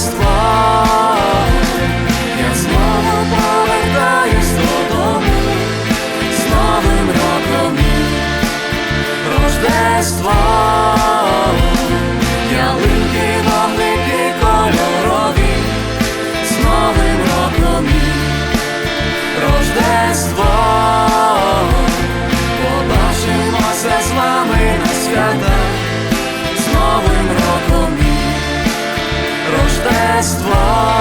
Рождество. Я знову повертаюсь додому з Новим роком Рождество. Ялинки, вогники кольорові з Новим роком і Рождество Побачимося з вами на свята Рождество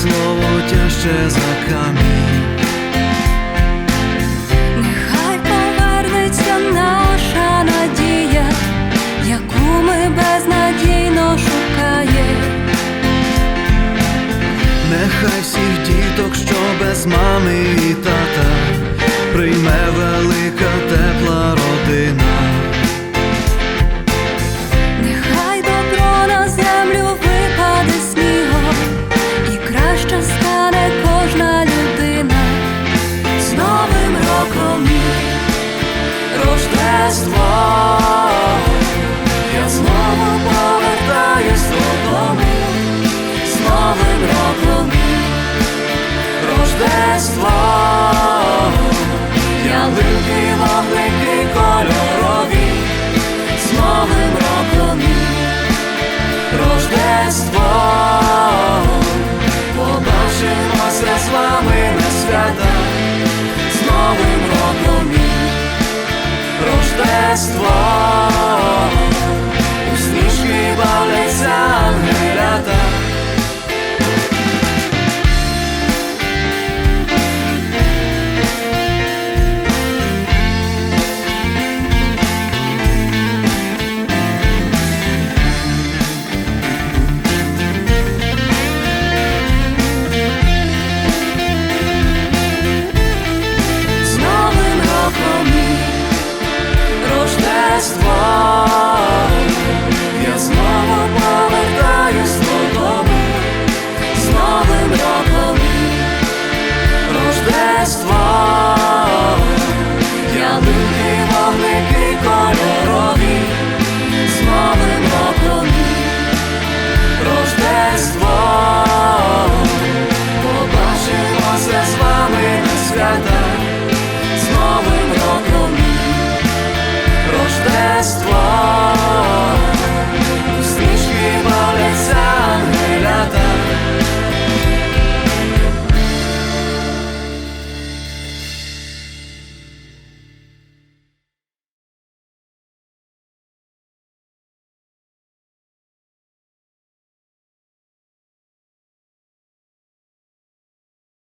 слово тяжче за камінь. Нехай повернеться наша надія, яку ми безнадійно шукаємо. Нехай всіх діток, що без мами Рождество. Ялинки, вогники кольорові. З Новим роком. Рождество. Побачимося з вами на свята. З Новим роком. Рождество